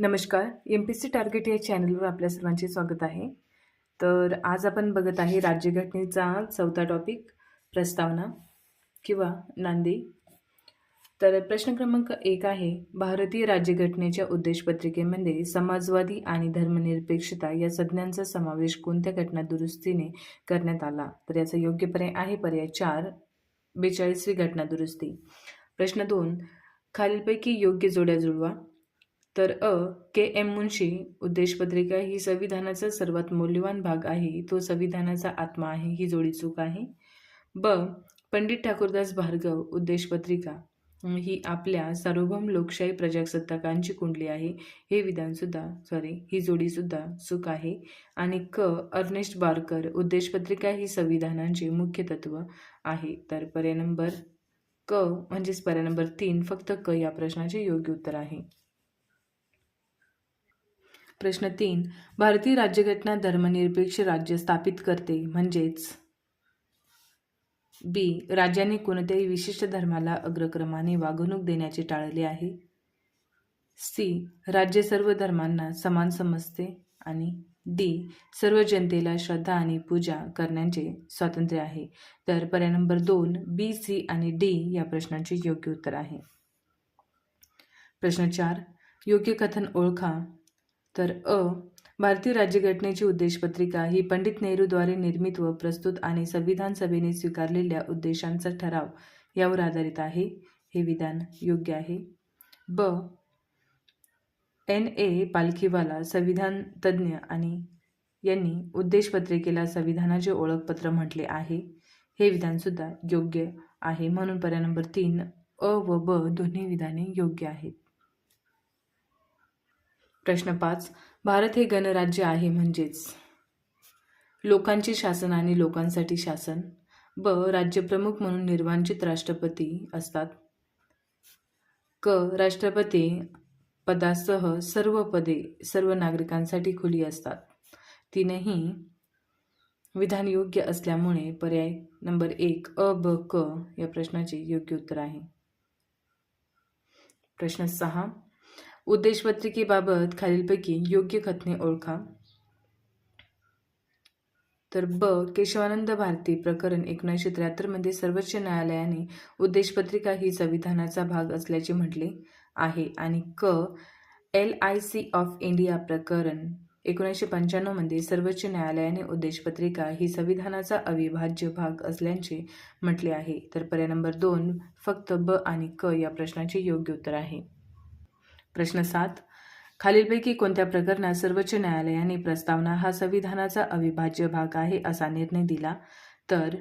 नमस्कार M P C target या चॅनलवर आपल्या सर्वांचे स्वागत आहे. तर आज आपण बघत आहे राज्यघटनेचा चौथा टॉपिक प्रस्तावना किंवा नांदी तर प्रश्न क्रमांक एक आहे भारतीय राज्यघटनेच्या उद्देशपत्रिकेमध्ये समाजवादी आणि धर्मनिरपेक्षता या संज्ञांचा समावेश कोणत्या घटना दुरुस्तीने करण्यात आला? तर याचा योग्य पर्याय आहे पर्याय चार बेचाळीसवी घटना दुरुस्ती. प्रश्न दोन खालीलपैकी योग्य जोड्या जुळवा. तर अ के एम मुन्शी उद्देशपत्रिका ही संविधानाचा सर्वात मौल्यवान भाग आहे. तो संविधानाचा आत्मा आहे. ही जोडी चूक आहे. ब पंडित ठाकूरदास भार्गव उद्देशपत्रिका. ही आपल्या सार्वभौम लोकशाही प्रजासत्ताकांची कुंडली आहे. हे विधानसुद्धा सॉरी ही जोडीसुद्धा चूक आहे. आणि क अर्नेस्ट बारकर उद्देशपत्रिका ही संविधानांचे मुख्य तत्व आहे. तर पर्याय नंबर क म्हणजेच पर्याय नंबर तीन फक्त क या प्रश्नाचे योग्य उत्तर आहे. प्रश्न तीन भारतीय राज्यघटना धर्मनिरपेक्ष राज्य स्थापित करते म्हणजेच? बी राज्याने कोणत्याही विशिष्ट धर्माला अग्रक्रमाने वागणूक देण्याचे टाळले आहे. सी राज्य सर्व धर्मांना समान समजते आणि डी सर्व जनतेला श्रद्धा आणि पूजा करण्याचे स्वातंत्र्य आहे. तर पर्याय नंबर दोन बी सी आणि डी या प्रश्नाचे योग्य उत्तर आहे. प्रश्न चार योग्य कथन ओळखा. तर अ भारतीय राज्यघटनेची उद्देशपत्रिका ही पंडित नेहरूद्वारे निर्मित व प्रस्तुत आणि संविधान सभेने स्वीकारलेल्या उद्देशांचा ठराव यावर आधारित आहे. हे विधान योग्य आहे. ब. एन. ए. पालखीवाला संविधान तज्ज्ञ आणि यांनी उद्देशपत्रिकेला संविधानाचे ओळखपत्र म्हटले आहे. हे विधानसुद्धा योग्य आहे. म्हणून पर्याय नंबर तीन अ व ब दोन्ही विधाने योग्य आहेत. प्रश्न पाच. भारत हे गणराज्य आहे म्हणजेच. लोकांचे शासन आणि लोकांसाठी शासन. ब. राज्यप्रमुख म्हणून निर्वांचित राष्ट्रपती असतात. क. राष्ट्रपती पदासह सर्व पदे सर्व नागरिकांसाठी खुली असतात. तीनही विधान योग्य असल्यामुळे पर्याय नंबर एक अ ब क या प्रश्नाचे योग्य उत्तर आहे. प्रश्न सहा. उद्देशपत्रिकेबाबत खालीलपैकी योग्य कथने ओळखा. तर ब. केशवानंद भारती प्रकरण एकोणीसशे त्र्याहत्तरमध्ये सर्वोच्च न्यायालयाने उद्देशपत्रिका ही संविधानाचा भाग असल्याचे म्हटले आहे आणि क. L I C of India प्रकरण एकोणीसशे पंच्याण्णवमध्ये सर्वोच्च न्यायालयाने उद्देशपत्रिका ही संविधानाचा अविभाज्य भाग असल्याचे म्हटले आहे. तर पर्याय नंबर दोन फक्त ब आणि क या प्रश्नाचे योग्य उत्तर आहे. प्रश्न सात. खालीलपैकी कोणत्या प्रकरणात सर्वोच्च न्यायालयाने प्रस्तावना हा संविधानाचा अविभाज्य भाग आहे असा निर्णय दिला? तर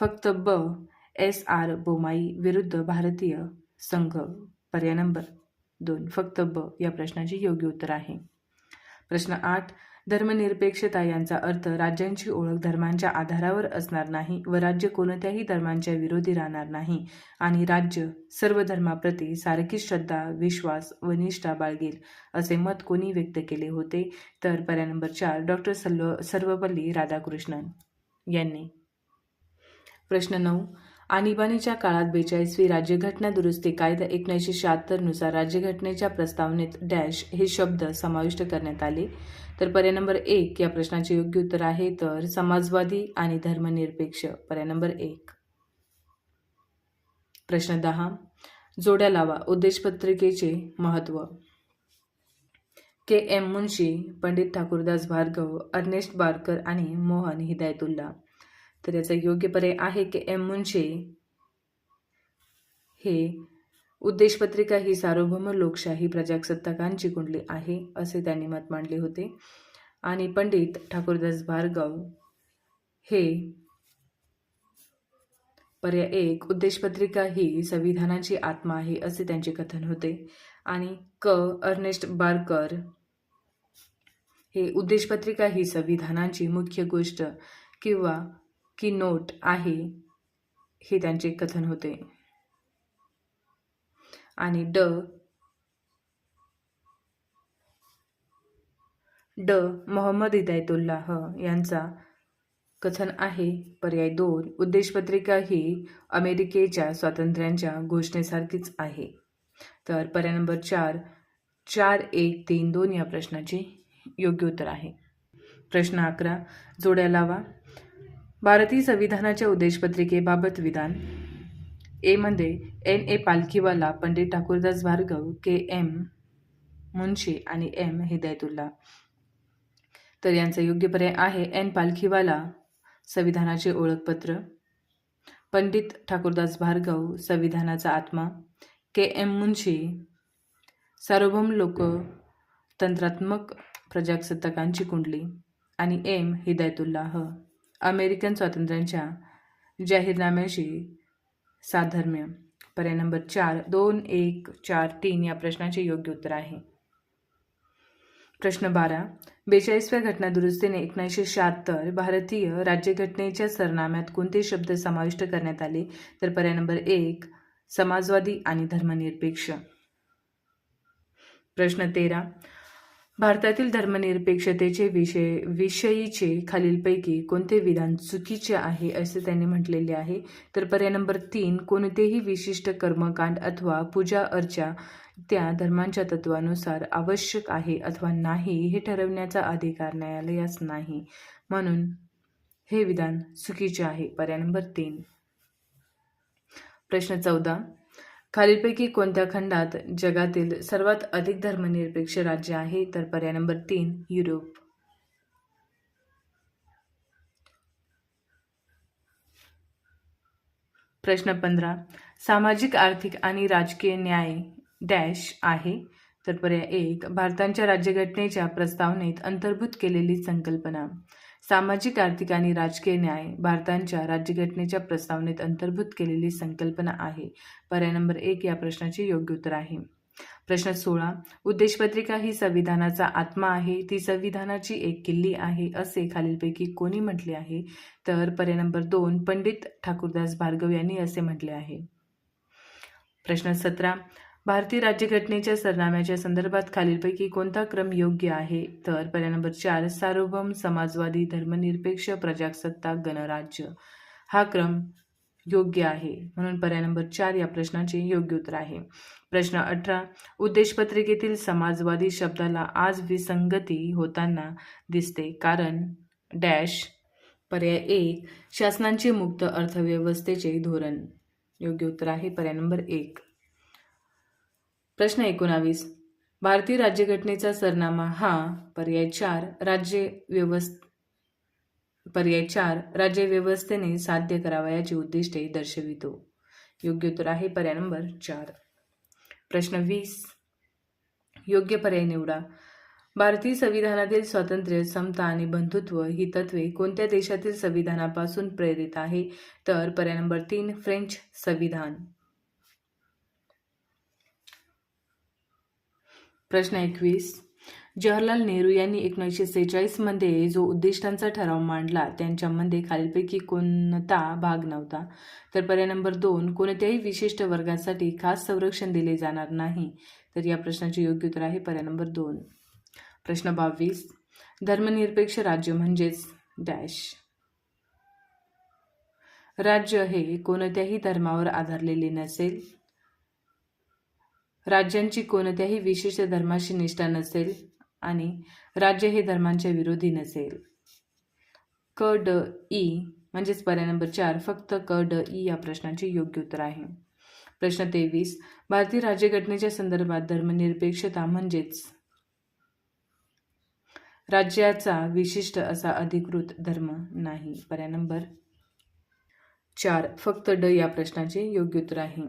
फक्त ब एस आर बोमाई विरुद्ध भारतीय संघ. पर्याय नंबर दोन. फक्त ब या प्रश्नाचे योग्य उत्तर आहे. प्रश्न आठ. धर्मनिरपेक्षता यांचा अर्थ राज्यांची ओळख धर्मांच्या आधारावर असणार नाही व राज्य कोणत्याही धर्मांच्या विरोधी राहणार नाही. आणि राज्य सर्व धर्माप्रती सारखी श्रद्धा विश्वास व निष्ठा बाळगेल असे मत कोणी व्यक्त केले होते? तर पर्याय नंबर चार डॉक्टर सल्व सर्वपल्ली राधाकृष्णन यांनी. प्रश्न नऊ आणीबाणीच्या काळात बेचाळीसवी राज्यघटना दुरुस्ती कायदा एकोणीसशे शहात्तरनुसार राज्यघटनेच्या प्रस्तावनेत डॅश हे शब्द समाविष्ट करण्यात आले. तर पर्याय नंबर एक या प्रश्नाचे योग्य उत्तर आहे तर समाजवादी आणि धर्मनिरपेक्ष. पर्याय नंबर एक. प्रश्न दहा. जोड्या लावा. उद्देशपत्रिकेचे महत्त्व K M Munshi Pandit Thakurdas Bhargava Ernest Barker आणि मोहन हिदायतुल्ला. तर याचा योग्य पर्याय आहे के एम मुन्शे हे उद्देशपत्रिका ही सार्वभौम लोकशाही प्रजासत्ताकांची कुंडली आहे असे त्यांनी मत मांडले होते. आणि पंडित ठाकूरदास भार्गव हे पर्याय एक उद्देशपत्रिका ही संविधानाची आत्मा आहे असे त्यांचे कथन होते. आणि क अर्नेस्ट बारकर हे उद्देशपत्रिका ही संविधानाची मुख्य गोष्ट किंवा की नोट आहे हे त्यांचे कथन होते. आणि ड. ड. मोहम्मद हिदायतुल्लाह यांचा कथन आहे. पर्याय दोन. उद्देशपत्रिका ही अमेरिकेच्या स्वातंत्र्यांच्या घोषणेसारखीच आहे. तर पर्याय नंबर चार. चार एक तीन दोन या प्रश्नाचे योग्य उत्तर आहे. प्रश्न अकरा. जोड्या लावा. भारतीय संविधानाच्या उद्देशपत्रिकेबाबत विधान. एमध्ये N A Palkhivala Pandit Thakurdas Bhargava K M Munshi आणि एम हिदायतुल्ला. तर यांचा योग्य पर्याय आहे एन पालखीवाला संविधानाचे ओळखपत्र पंडित ठाकूरदास भार्गव संविधानाचा आत्मा के एम मुन्शी सार्वभौम लोकतंत्रात्मक प्रजासत्ताकांची कुंडली आणि एम हिदायतुल्लाह अमेरिकन स्वातंत्र्यांच्या जाहीरनाम्याशी साधर्म्य पर्याय नंबर चार दोन एक चार तीन या प्रश्नाचे योग्य उत्तर आहे. प्रश्न बारा बेचाळीसव्या घटना दुरुस्तीने एकोणीसशे शहात्तर भारतीय राज्यघटनेच्या सरनाम्यात कोणते शब्द समाविष्ट करण्यात आले? तर पर्याय नंबर एक समाजवादी आणि धर्मनिरपेक्ष. प्रश्न तेरा भारतातील धर्मनिरपेक्षतेचे विषय विषयीचे खालीलपैकी कोणते विधान चुकीचे आहे असे त्यांनी म्हटलेले आहे? तर पर्याय नंबर तीन कोणतेही विशिष्ट कर्मकांड अथवा पूजा अर्चा त्या धर्मांच्या तत्वानुसार आवश्यक आहे अथवा नाही हे ठरवण्याचा अधिकार न्यायालयास नाही. म्हणून हे विधान चुकीचे आहे. पर्याय नंबर तीन. प्रश्न चौदा. खालीलपैकी कोणत्या खंडात जगातील सर्वात अधिक धर्मनिरपेक्ष राज्य आहे तर पर्याय नंबर तीन युरोप. प्रश्न पंधरा सामाजिक आर्थिक आणि राजकीय न्याय डॅश आहे तर पर्याय एक भारताच्या राज्यघटनेच्या प्रस्तावनेत अंतर्भूत केलेली संकल्पना. सामाजिक आर्थिक आणि राजकीय न्याय भारतांच्या राज्यघटनेच्या प्रस्तावनेत अंतर्भूत केलेली संकल्पना आहे. पर्याय नंबर एक या प्रश्नाचे योग्य उत्तर आहे. प्रश्न सोळा. उद्देशपत्रिका ही संविधानाचा आत्मा आहे. ती संविधानाची एक किल्ली आहे असे खालीलपैकी कोणी म्हटले आहे? तर पर्याय नंबर दोन पंडित ठाकूरदास भार्गव यांनी असे म्हटले आहे. प्रश्न सतरा. भारतीय राज्यघटनेच्या सरनाम्याच्या संदर्भात खालीलपैकी कोणता क्रम योग्य आहे? तर पर्याय नंबर चार सार्वभौम समाजवादी धर्मनिरपेक्ष प्रजासत्ताक गणराज्य. हा क्रम योग्य आहे. म्हणून पर्याय नंबर चार या प्रश्नाचे योग्य उत्तर आहे. प्रश्न अठरा उद्देशपत्रिकेतील समाजवादी शब्दाला आज विसंगती होताना दिसते. कारण डॅश पर्याय एक शासनांचे मुक्त अर्थव्यवस्थेचे धोरण. योग्य उत्तर आहे पर्याय नंबर एक. प्रश्न एकोणावीस. भारतीय राज्यघटनेचा सरनामा हा पर्याय चार राज्य व्यवस्थ पर्याय चार राज्य व्यवस्थेने साध्य करावयाची उद्दिष्टे दर्शवितो. योग्य उत्तर आहे पर्याय नंबर चार. प्रश्न वीस. योग्य पर्याय निवडा. भारतीय संविधानातील स्वातंत्र्य समता आणि बंधुत्व ही तत्वे कोणत्या देशातील संविधानापासून प्रेरित आहे? तर पर्याय नंबर तीन फ्रेंच संविधान. प्रश्न एकवीस. जवाहरलाल नेहरू यांनी एकोणीसशे सेहेचाळीसमध्ये जो उद्दिष्टांचा ठराव मांडला त्यांच्यामध्ये खालीलपैकी कोणता भाग नव्हता? तर पर्याय नंबर दोन कोणत्याही विशिष्ट वर्गासाठी खास संरक्षण दिले जाणार नाही. तर या प्रश्नाचे योग्य उत्तर आहे पर्याय नंबर दोन. प्रश्न बावीस धर्मनिरपेक्ष राज्य म्हणजेच डॅश. राज्य हे कोणत्याही धर्मावर आधारलेले नसेल. राज्यांची कोणत्याही विशिष्ट धर्माशी निष्ठा नसेल आणि राज्य हे धर्मांच्या विरोधी नसेल. क ड ई म्हणजेच पर्याय नंबर चार फक्त क ड ई या प्रश्नाचे योग्य उत्तर आहे. प्रश्न तेवीस भारतीय राज्यघटनेच्या संदर्भात धर्मनिरपेक्षता म्हणजेच राज्याचा विशिष्ट असा अधिकृत धर्म नाही. पर्याय नंबर चार फक्त ड या प्रश्नाचे योग्य उत्तर आहे.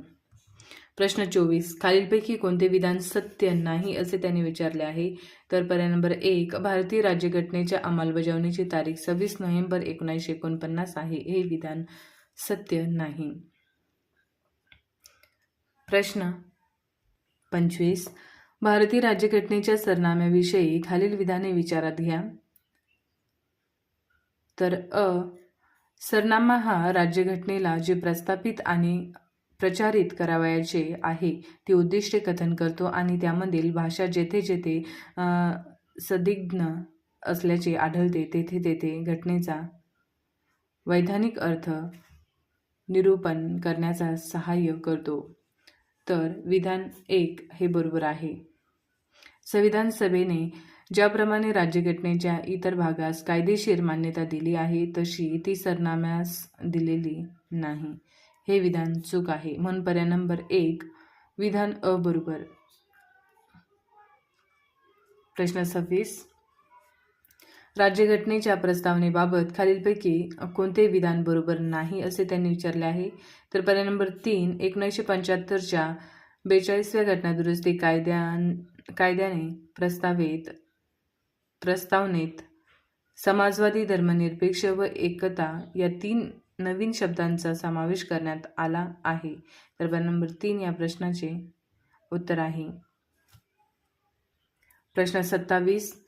प्रश्न चोवीस. खालीलपैकी कोणते विधान सत्य नाही असे त्यांनी विचारले आहे? तर पर्याय नंबर एक भारतीय राज्यघटनेच्या अंमलबजावणीची तारीख सव्वीस नोव्हेंबर एकोणीसशे एकोणपन्नास आहे. हे विधान सत्य नाही. प्रश्न पंचवीस. भारतीय राज्यघटनेच्या सरनाम्याविषयी खालील विधाने विचारात घ्या. तर अ सरनामा हा राज्यघटनेला जे प्रस्थापित आणि प्रचारित करावयाचे आहे. ती उद्दिष्टे कथन करतो आणि त्यामधील भाषा जेथे जेथे सदिग्ध असल्याचे आढळते तेथे तेथे घटनेचा वैधानिक अर्थ निरूपण करण्याचा सहाय्य करतो. तर विधान एक हे बरोबर आहे. संविधान सभेने ज्याप्रमाणे राज्यघटनेच्या इतर भागास कायदेशीर मान्यता दिली आहे तशी ती सरनाम्यास दिलेली नाही. हे विधान चूक आहे. म्हणून पर्याय नंबर एक विधान अ बरोबर. प्रश्न सव्वीस. राज्यघटनेच्या प्रस्तावनेबाबत खालीलपैकी कोणते विधान बरोबर नाही असे त्यांनी विचारले आहे. तर पर्याय नंबर तीन एकोणीसशे पंच्याहत्तरच्या बेचाळीसव्या घटनादुरुस्ती कायद्या कायद्याने प्रस्तावित प्रस्तावनेत समाजवादी धर्मनिरपेक्ष व एकता या तीन नवीन शब्दांचा समावेश करण्यात आला आहे. तर पर्याय नंबर तीन या प्रश्नाचे उत्तर आहे. प्रश्न सत्तावीस.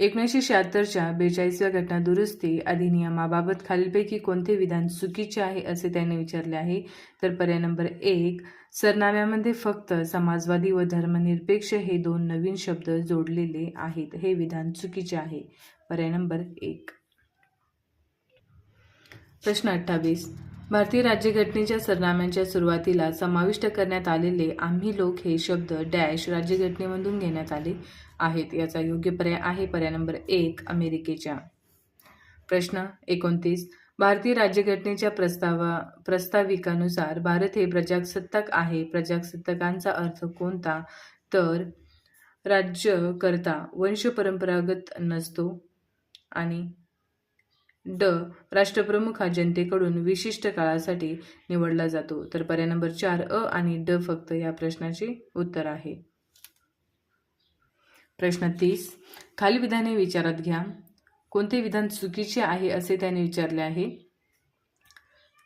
एकोणीसशे शहात्तरच्या बेचाळीसव्या घटना दुरुस्ती अधिनियमाबाबत खालीलपैकी कोणते विधान चुकीचे आहे असे त्याने विचारले आहे? तर पर्याय नंबर एक सरनाम्यामध्ये फक्त समाजवादी व धर्मनिरपेक्ष हे दोन नवीन शब्द जोडलेले आहेत. हे विधान चुकीचे आहे. पर्याय नंबर एक. प्रश्न अठ्ठावीस. भारतीय राज्यघटनेच्या सरनाम्यांच्या सुरुवातीला समाविष्ट करण्यात आलेले आम्ही लोक हे शब्द डॅश राज्यघटनेमधून घेण्यात आले आहेत. याचा योग्य पर्याय आहे पर्याय नंबर एक अमेरिकेच्या. प्रश्न एकोणतीस. भारतीय राज्यघटनेच्या प्रस्तावा प्रस्ताविकानुसार भारत हे प्रजासत्ताक आहे. प्रजासत्ताकांचा अर्थ कोणता? तर राज्यकर्ता वंशपरंपरागत नसतो आणि ड राष्ट्रप्रमुख हा जनतेकडून विशिष्ट काळासाठी निवडला जातो. तर पर्याय नंबर चार अ आणि ड फक्त या प्रश्नाचे उत्तर आहे. प्रश्न तीस. खाली विधाने विचारात घ्या. कोणते विधान चुकीचे आहे असे त्याने विचारले आहे?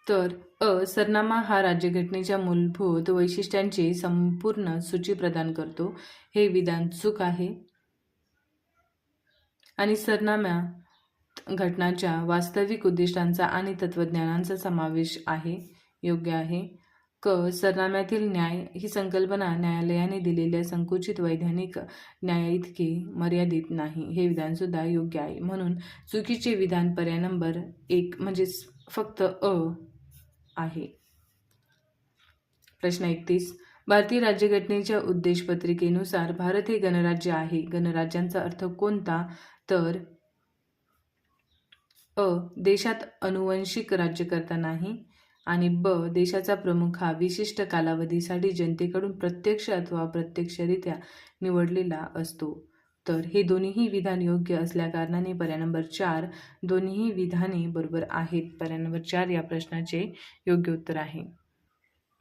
तर अ सरनामा हा राज्यघटनेच्या मूलभूत वैशिष्ट्यांची संपूर्ण सूची प्रदान करतो. हे विधान चूक आहे? आणि सरनाम्या घटनाच्या वास्तविक उद्दिष्टांचा आणि तत्त्वज्ञानांचा समावेश आहे योग्य आहे. क. सरनाम्यातील न्याय ही संकल्पना न्यायालयाने दिलेल्या संकुचित वैधानिक न्यायाइतकी मर्यादित नाही हे विधानसुद्धा योग्य आहे. म्हणून चुकीचे विधान पर्याय नंबर एक म्हणजेच फक्त अ आहे. प्रश्न एकतीस. भारतीय राज्यघटनेच्या उद्देशपत्रिकेनुसार भारत हे गणराज्य आहे. गणराज्यांचा अर्थ कोणता? तर अ देशात अनुवंशिक राज्यकर्ता नाही आणि ब देशाचा प्रमुख हा विशिष्ट कालावधीसाठी जनतेकडून प्रत्यक्ष अथवा प्रत्यक्षरित्या निवडलेला असतो. तर हे दोन्हीही विधान योग्य असल्याकारणाने पर्याय नंबर चार दोन्हीही विधाने बरोबर आहेत. पर्याय नंबर चार या प्रश्नाचे योग्य उत्तर आहे.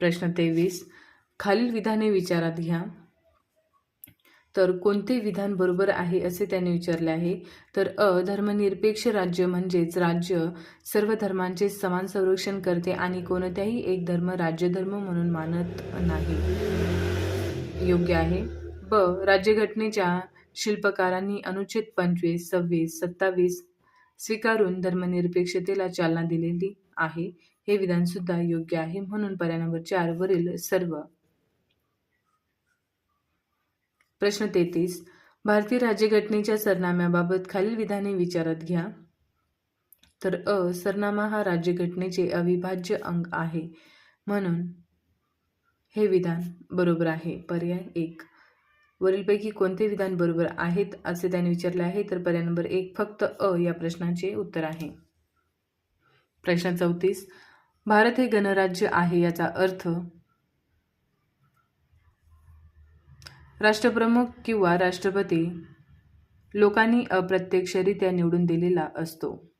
प्रश्न तेवीस खालील विधाने विचारात घ्या. तर कोणते विधान बरोबर आहे असे त्याने विचारले आहे? तर अ धर्मनिरपेक्ष राज्य म्हणजेच राज्य सर्व धर्मांचे समान संरक्षण करते आणि कोणत्याही एक धर्म राज्यधर्म म्हणून मानत नाही. योग्य आहे. ब राज्यघटनेच्या शिल्पकारांनी अनुच्छेद पंचवीस सव्वीस सत्तावीस स्वीकारून धर्मनिरपेक्षतेला चालना दिलेली आहे. हे विधानसुद्धा योग्य आहे म्हणून पर्याय नंबर चार वरील सर्व प्रश्न तेहतीस. भारतीय राज्यघटनेच्या सरनाम्याबाबत खालील विधाने विचारात घ्या. तर अ सरनामा हा राज्यघटनेचे अविभाज्य अंग आहे. म्हणून हे विधान बरोबर आहे. पर्याय एक. वरीलपैकी कोणते विधान बरोबर आहेत असे त्याने विचारले आहे तर पर्याय नंबर एक फक्त अ या प्रश्नाचे उत्तर आहे. प्रश्न चौतीस. भारत हे गणराज्य आहे याचा अर्थ राष्ट्रप्रमुख किंवा राष्ट्रपती लोकांनी अप्रत्यक्षरित्या निवडून दिलेला असतो.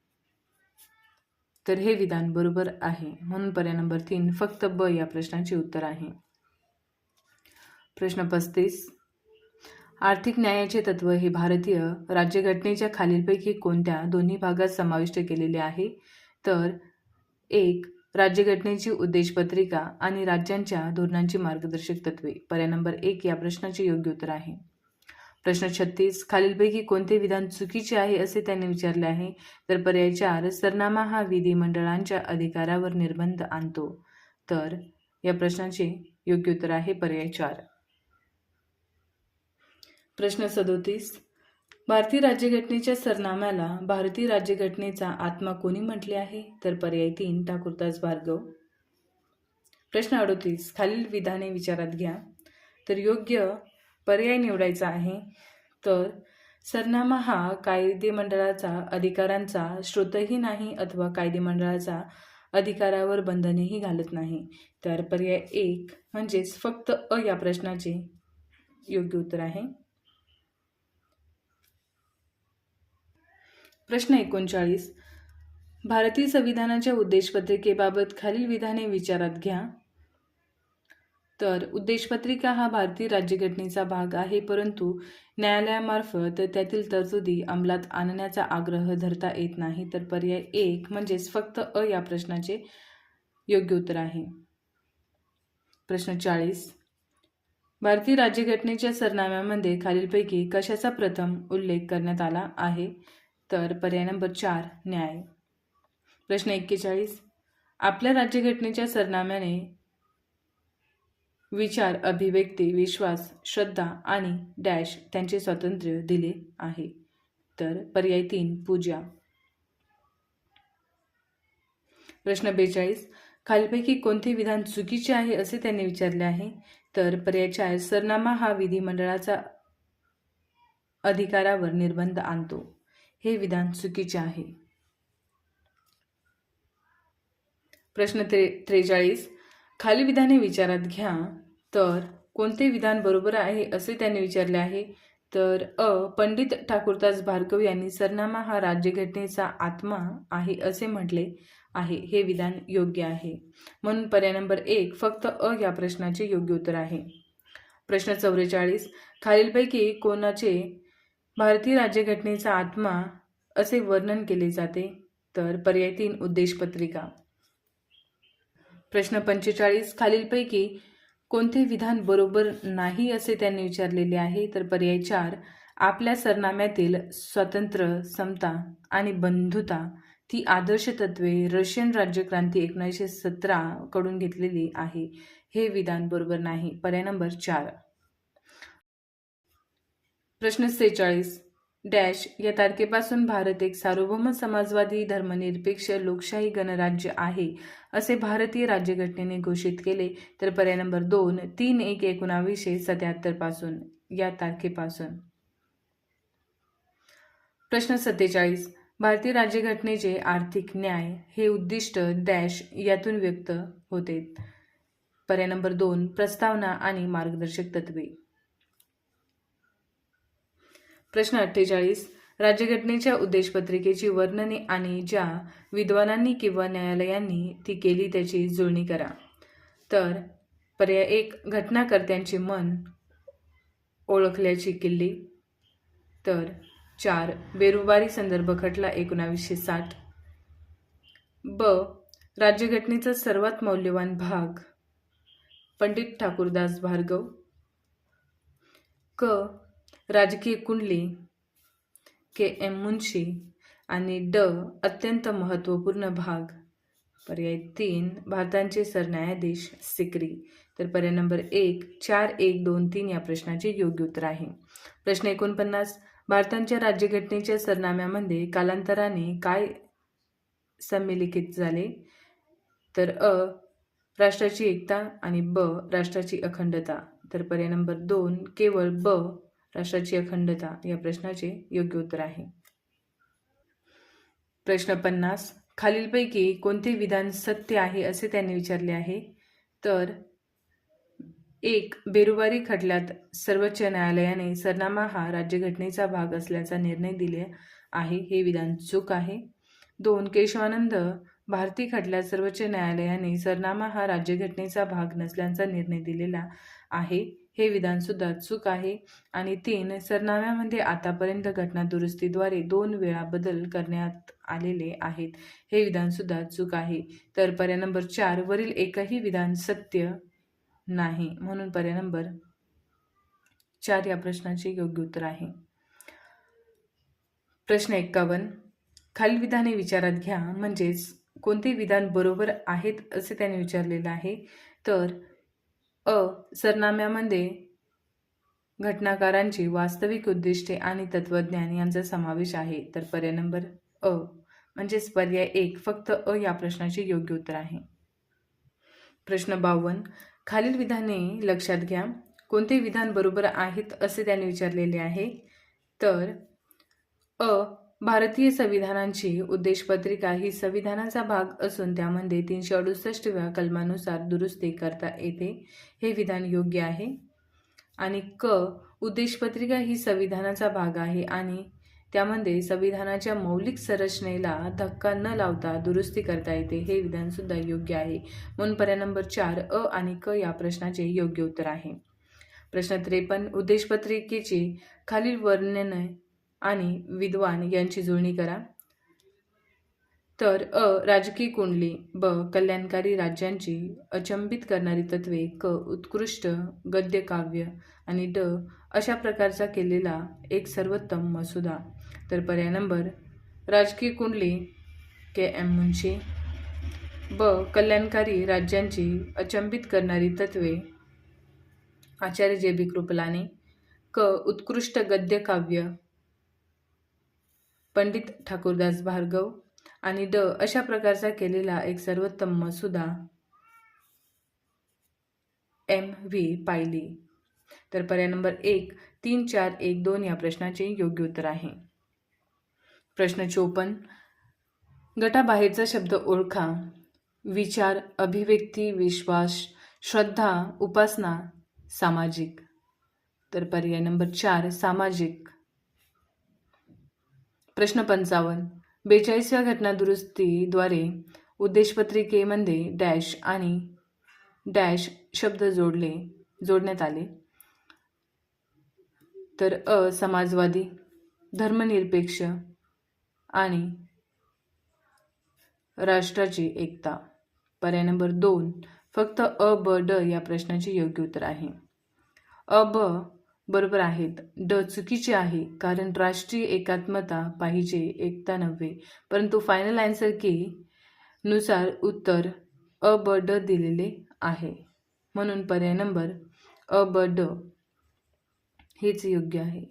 तर हे विधान बरोबर आहे. म्हणून पर्याय नंबर तीन फक्त ब या प्रश्नाचे उत्तर आहे. प्रश्न पस्तीस. आर्थिक न्यायाचे तत्व हे भारतीय राज्यघटनेच्या खालीलपैकी कोणत्या दोन्ही भागात समाविष्ट केलेले आहे? तर एक राज्यघटनेची उद्देशपत्रिका आणि राज्यांच्या धोरणांची मार्गदर्शक तत्वे. पर्याय नंबर एक या प्रश्नाचे योग्य उत्तर आहे. प्रश्न छत्तीस खालीलपैकी कोणते विधान चुकीचे आहे असे त्यांनी विचारले आहे? तर पर्याय चार सरनामा हा विधिमंडळांच्या अधिकारावर निर्बंध आणतो. तर या प्रश्नाचे योग्य उत्तर आहे पर्याय चार. प्रश्न सदोतीस भारतीय राज्यघटनेच्या सरनाम्याला भारतीय राज्यघटनेचा आत्मा कोणी म्हटले आहे? तर पर्याय तीन ठाकूरदास भार्गव. प्रश्न अडोतीस खालील विधाने विचारात घ्या. तर योग्य पर्याय निवडायचा आहे. तर सरनामा हा कायदेमंडळाचा अधिकारांचा श्रोतही नाही अथवा कायदेमंडळाचा अधिकारावर बंधनेही घालत नाही. तर पर्याय एक म्हणजेच फक्त अ या प्रश्नाचे योग्य उत्तर आहे. प्रश्न एकोणचाळीस. भारतीय संविधानाच्या उद्देशपत्रिकेबाबत खालील विधाने विचारात घ्या. तर उद्देशपत्रिका हा भारतीय राज्यघटनेचा भाग आहे परंतु न्यायालयामार्फत त्यातील तरतुदी अंमलात आणण्याचा आग्रह धरता येत नाही तर पर्याय एक म्हणजेच फक्त अ या प्रश्नाचे योग्य उत्तर आहे. प्रश्न चाळीस. भारतीय राज्यघटनेच्या सरनाम्यामध्ये खालीलपैकी कशाचा प्रथम उल्लेख करण्यात आला आहे? तर पर्याय नंबर चार न्याय. प्रश्न एक्केचाळीस. आपल्या राज्यघटनेच्या सरनाम्याने विचार अभिव्यक्ती विश्वास श्रद्धा आणि डॅश त्यांचे स्वातंत्र्य दिले आहे. तर पर्याय तीन पूजा. प्रश्न बेचाळीस. खालपैकी कोणते विधान चुकीचे आहे असे त्यांनी विचारले आहे? तर पर्याय चार सरनामा हा विधिमंडळाचा अधिकारावर निर्बंध आणतो. हे विधान चुकीचे आहे. प्रश्न त्रे त्रेचाळीस. खाली विधाने विचारात घ्या तर कोणते विधान बरोबर आहे असे त्यांनी विचारले आहे? तर अ. पंडित ठाकूरदास भार्गव यांनी सरनामा हा राज्यघटनेचा आत्मा आहे असे म्हटले आहे. हे विधान योग्य आहे. म्हणून पर्याय नंबर एक फक्त अ या प्रश्नाचे योग्य उत्तर आहे. प्रश्न चौवेचाळीस. खालीलपैकी कोणाचे भारतीय राज्यघटनेचा आत्मा असे वर्णन केले जाते. तर पर्याय तीन उद्देशपत्रिका प्रश्न पंचेचाळीस खालीलपैकी कोणते विधान बरोबर नाही असे त्यांनी विचारलेले आहे तर पर्याय चार आपल्या सरनाम्यातील स्वातंत्र्य समता आणि बंधुता ती आदर्श तत्वे रशियन राज्यक्रांती एकोणीसशे सतरा कडून घेतलेली आहे. हे विधान बरोबर नाही. पर्याय नंबर चार. प्रश्न सेहेचाळीस. डॅश या तारखेपासून भारत एक सार्वभौम समाजवादी धर्मनिरपेक्ष लोकशाही गणराज्य आहे असे भारतीय राज्यघटनेने घोषित केले. तर पर्याय नंबर दोन तीन एक एकोणावीसशे सत्याहत्तरपासून या तारखेपासून. प्रश्न सत्तेचाळीस भारतीय राज्यघटनेचे आर्थिक न्याय हे उद्दिष्ट डॅश यातून व्यक्त होते. पर्याय नंबर दोन प्रस्तावना आणि मार्गदर्शक तत्वे प्रश्न अठ्ठेचाळीस. राज्यघटनेच्या उद्देशपत्रिकेची वर्णने आणि ज्या विद्वानांनी किंवा न्यायालयांनी ती केली त्याची जुळणी करा. तर पर्याय एक घटनाकर्त्यांचे मन ओळखल्याची किल्ली. तर चार बेरुबारी संदर्भ खटला एकोणावीसशे साठ. ब राज्यघटनेचा सर्वात मौल्यवान भाग पंडित ठाकूरदास भार्गव. क राजकीय कुंडली के. एम. मुन्शी आणि ड. अत्यंत महत्त्वपूर्ण भाग. पर्याय तीन भारतांचे सरन्यायाधीश सिकरी. तर पर्याय नंबर एक चार एक दोन तीन या प्रश्नाचे योग्य उत्तर आहे. प्रश्न एकोणपन्नास भारतांच्या राज्यघटनेच्या सरनाम्यामध्ये कालांतराने काय सम्मिलिखित झाले? तर अ राष्ट्राची एकता आणि ब राष्ट्राची अखंडता. तर पर्याय नंबर दोन केवळ ब राष्ट्राची अखंडता या प्रश्नाचे योग्य उत्तर आहे. प्रश्न पन्नास खालीलपैकी कोणते विधान सत्य आहे असे त्यांनी विचारले आहे? तर एक बेरुवारी खटल्यात सर्वोच्च न्यायालयाने सरनामा हा राज्यघटनेचा भाग असल्याचा निर्णय दिले आहे हे विधान चूक आहे. दोन केशवानंद भारती खटल्यात सर्वोच्च न्यायालयाने सरनामा हा राज्यघटनेचा भाग नसल्याचा निर्णय दिलेला आहे. हे विधानसुद्धा चूक आहे. आणि तीन सरनाम्यामध्ये आतापर्यंत घटना दुरुस्तीद्वारे दोन वेळा बदल करण्यात आलेले आहेत. हे विधानसुद्धा चूक आहे. तर पर्याय नंबर चार वरील एकही विधान सत्य नाही. म्हणून पर्याय नंबर चार या प्रश्नाचे योग्य उत्तर आहे. प्रश्न एक्कावन्न खालील विधाने विचारात घ्या. म्हणजेच कोणते विधान बरोबर आहेत असे त्याने विचारलेलं आहे. तर अ सरनाम्यामध्ये घटनाकारांची वास्तविक उद्दिष्टे आणि तत्वज्ञान यांचा समावेश आहे. तर पर्याय नंबर अ म्हणजेच पर्याय एक फक्त अ या प्रश्नाचे योग्य उत्तर आहे. प्रश्न बावन्न खालील विधाने लक्षात घ्या. कोणते विधान बरोबर आहेत असे त्याने विचारलेले आहे? तर अ भारतीय संविधानांची उद्देशपत्रिका ही संविधानाचा भाग असून त्यामध्ये तीनशे अडुसष्टव्या कलमानुसार दुरुस्ती करता येते हे विधान योग्य आहे. आणि क उद्देशपत्रिका ही संविधानाचा भाग आहे आणि त्यामध्ये संविधानाच्या मौलिक संरचनेला धक्का न लावता दुरुस्ती करता येते हे विधानसुद्धा योग्य आहे. म्हणून पर्याय नंबर चार अ आणि क या प्रश्नाचे योग्य उत्तर आहे. प्रश्न त्रेपन्न उद्देशपत्रिकेची खालील वर्णन आणि विद्वान यांची जुळणी करा. तर अ राजकीय कुंडली ब कल्याणकारी राज्यांची अचंबित करणारी तत्वे क उत्कृष्ट गद्यकाव्य आणि ड अशा प्रकारचा केलेला एक सर्वोत्तम मसुदा. तर पर्याय नंबर राजकीय कुंडली के. एम. मुंशी. ब कल्याणकारी राज्यांची अचंबित करणारी तत्वे आचार्य जे. बी. कृपलानी. क उत्कृष्ट गद्यकाव्य पंडित ठाकूरदास भार्गव आणि ड अशा प्रकारचा केलेला एक सर्वोत्तम मसुदा एम व्ही पायली. तर पर्याय नंबर एक तीन चार एक दोन या प्रश्नाचे योग्य उत्तर आहे. प्रश्न चोपन्न गटाबाहेरचा शब्द ओळखा. विचार अभिव्यक्ती विश्वास श्रद्धा उपासना सामाजिक. तर पर्याय नंबर चार सामाजिक. प्रश्न पंचावन्न. बेचाळीसव्या घटना दुरुस्तीद्वारे उद्देशपत्रिकेमध्ये डॅश आणि डॅश शब्द जोडले जोडण्यात आले. तर अ समाजवादी धर्मनिरपेक्ष आणि राष्ट्राची एकता. पर्याय नंबर दोन. फक्त अ ब ड या प्रश्नाचे योग्य उत्तर आहे. अ ब बरोबर आहेत. ड चुकीचे आहे कारण राष्ट्रीय एकात्मता पाहिजे एकता नव्हे. परंतु फायनल आन्सर की नुसार उत्तर अ ब ड दिलेले आहे. म्हणून पर्याय नंबर अ ब ड हेच योग्य आहे.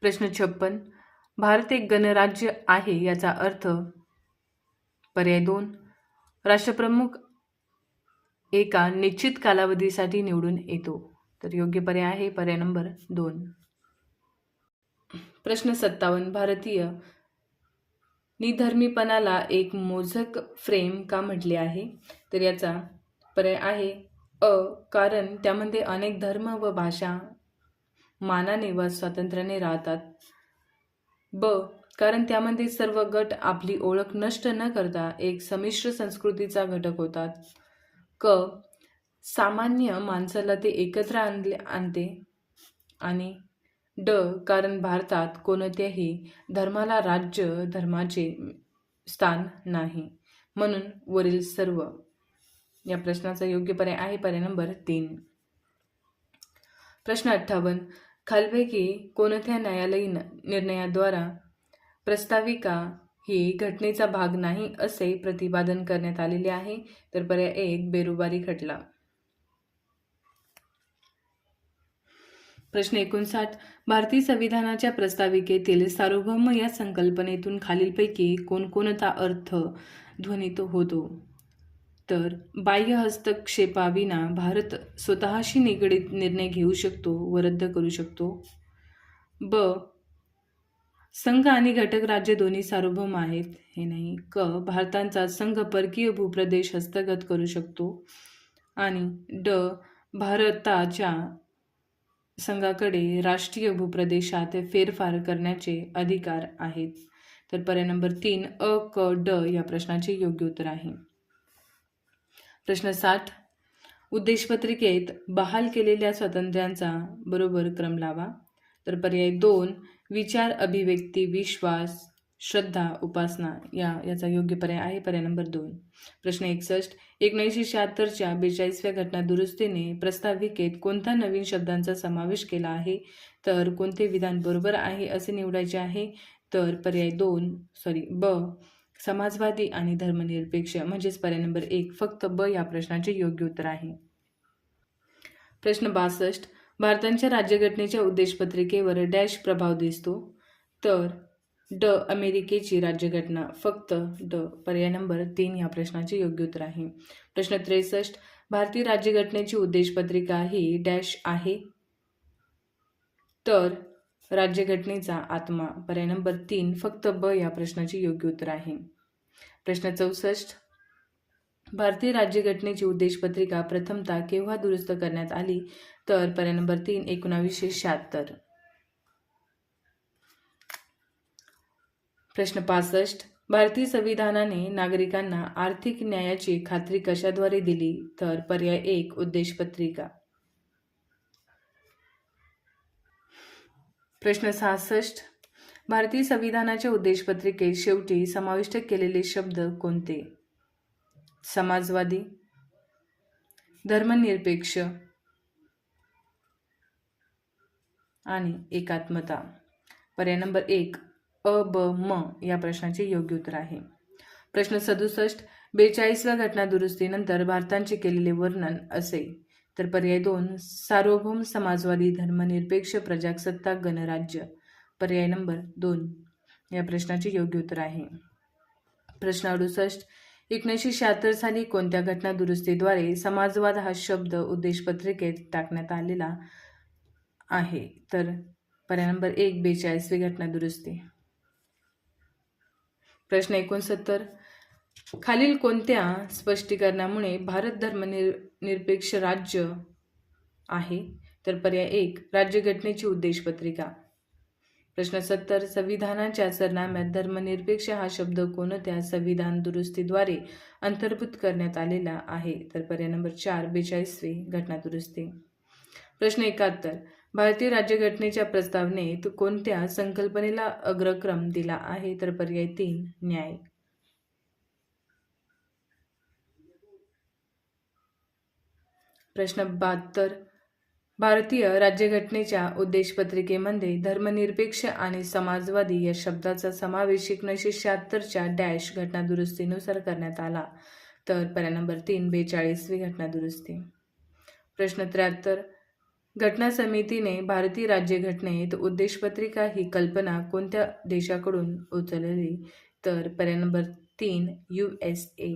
प्रश्न छप्पन. भारत एक गणराज्य आहे याचा अर्थ पर्याय दोन. राष्ट्रप्रमुख एका निश्चित कालावधीसाठी निवडून येतो. तर योग्य पर्याय आहे पर्याय नंबर दोन. प्रश्न सत्तावन्न. भारतीय निधर्मीपणाला एक मोजक फ्रेम का म्हटले आहे? तर याचा पर्याय आहे अ कारण त्यामध्ये अनेक धर्म व भाषा मानाने व स्वातंत्र्याने राहतात. ब कारण त्यामध्ये सर्व गट आपली ओळख नष्ट न करता एक संमिश्र संस्कृतीचा घटक होतात. क सामान्य माणसाला ते एकत्र आणले आणते आणि ड कारण भारतात कोणत्याही धर्माला राज्य धर्माचे स्थान नाही. म्हणून वरील सर्व या प्रश्नाचा योग्य पर्याय आहे. पर्याय नंबर तीन. प्रश्न अठ्ठावन्न. खालपैकी कोणत्या न्यायालयीन निर्णयाद्वारा प्रस्ताविका ही घटनेचा भाग नाही असे प्रतिपादन करण्यात आलेले आहे तर पर्याय एक बेरुबारी खटला. प्रश्न एकोणसाठ भारतीय संविधानाच्या प्रस्ताविकेतील सार्वभौम या संकल्पनेतून खालीलपैकी कोणकोणता अर्थ ध्वनित होतो? तर बाह्य हस्तक्षेपाविना भारत स्वतःशी निगडीत निर्णय घेऊ शकतो व रद्द करू शकतो. ब. संघ आणि घटक राज्य दोन्ही सार्वभौम आहेत. हे नाही क भारताचा संघ परकीय भूप्रदेश हस्तगत करू शकतो आणि ड भारताच्या संघाकडे राष्ट्रीय भूप्रदेशात फेरफार करण्याचे अधिकार आहेत. तर पर्याय नंबर तीन अ क ड या प्रश्नाचे योग्य उत्तर आहे. प्रश्न साठ उद्देशपत्रिकेत बहाल केलेल्या स्वातंत्र्यांचा बरोबर क्रम लावा. तर पर्याय दोन विचार अभिव्यक्ती विश्वास श्रद्धा उपासना या याचा योग्य पर्याय आहे. पर्याय नंबर दोन. प्रश्न एकसष्ट. एकोणीसशे शहात्तरच्या बेचाळीसव्या घटना दुरुस्तीने प्रस्ताविकेत कोणत्या नवीन शब्दांचा समावेश केला आहे? तर कोणते विधान बरोबर आहे असे निवडायचे आहे? तर पर्याय दोन सॉरी ब. समाजवादी आणि धर्मनिरपेक्ष. म्हणजेच पर्याय नंबर एक फक्त ब या प्रश्नाचे योग्य उत्तर आहे. प्रश्न बासष्ट. भारताच्या राज्यघटनेच्या उद्देशपत्रिकेवर डॅश प्रभाव दिसतो. तर ड अमेरिकेची राज्यघटना फक्त ड पर्याय नंबर तीन या प्रश्नाचे योग्य उत्तर आहे. प्रश्न त्रेसष्ट भारतीय राज्यघटनेची उद्देशपत्रिका ही डॅश आहे? तर राज्यघटनेचा आत्मा पर्याय नंबर तीन फक्त ब या प्रश्नाचे योग्य उत्तर आहे. प्रश्न चौसष्ट भारतीय राज्यघटनेची उद्देशपत्रिका प्रथमतः केव्हा दुरुस्त करण्यात आली? तर पर्याय नंबर तीन एकोणावीसशे शहात्तर. प्रश्न पासष्ट. भारतीय संविधानाने नागरिकांना आर्थिक न्यायाची खात्री कशाद्वारे दिली? तर पर्याय एक उद्देशपत्रिका. प्रश्न सहासष्ट. भारतीय संविधानाच्या उद्देशपत्रिकेत शेवटी समाविष्ट केलेले शब्द कोणते? समाजवादी धर्मनिरपेक्ष आणि एकात्मता. पर्याय नंबर एक अ ब म या प्रश्नाचे योग्य उत्तर आहे. प्रश्न सदुसष्ट बेचाळीसव्या घटना दुरुस्तीनंतर भारताचे केलेले वर्णन असे. तर पर्याय दोन सार्वभौम समाजवादी धर्मनिरपेक्ष प्रजासत्ताक गणराज्य. पर्याय नंबर दोन या प्रश्नाचे योग्य उत्तर आहे. प्रश्न अडुसष्ट एकोणीसशे शहात्तर साली कोणत्या घटना दुरुस्तीद्वारे समाजवाद हा शब्द उद्देशपत्रिकेत टाकण्यात आलेला आहे? तर पर्याय नंबर एक बेचाळीसवी घटना दुरुस्ती प्रश्न एकोणसत्तर. खालील कोणत्या स्पष्टीकरणामुळे भारत धर्मनिर निरपेक्ष राज्य आहे? तर पर्याय एक राज्यघटनेची उद्देशपत्रिका. प्रश्न सत्तर संविधानाच्या सरनाम्यात धर्मनिरपेक्ष हा शब्द कोणत्या संविधान दुरुस्तीद्वारे अंतर्भूत करण्यात आलेला आहे? तर पर्याय नंबर चार बेचाळीसवी घटना दुरुस्ती. प्रश्न एकाहत्तर भारतीय राज्यघटनेच्या प्रस्तावनेत कोणत्या संकल्पनेला अग्रक्रम दिला आहे? तर पर्याय तीन न्याय. प्रश्न बहात्तर भारतीय राज्यघटनेच्या उद्देशपत्रिकेमध्ये धर्मनिरपेक्ष आणि समाजवादी या शब्दाचा समावेश एकोणीसशे शहात्तरच्या डॅश घटनादुरुस्तीनुसार करण्यात आला. तर पर्याय नंबर तीन बेचाळीसवी घटनादुरुस्ती. प्रश्न त्र्याहत्तर. घटना समितीने भारतीय राज्यघटनेत उद्देशपत्रिका ही कल्पना कोणत्या देशाकडून उचलली? तर पर्याय नंबर तीन यू एस ए.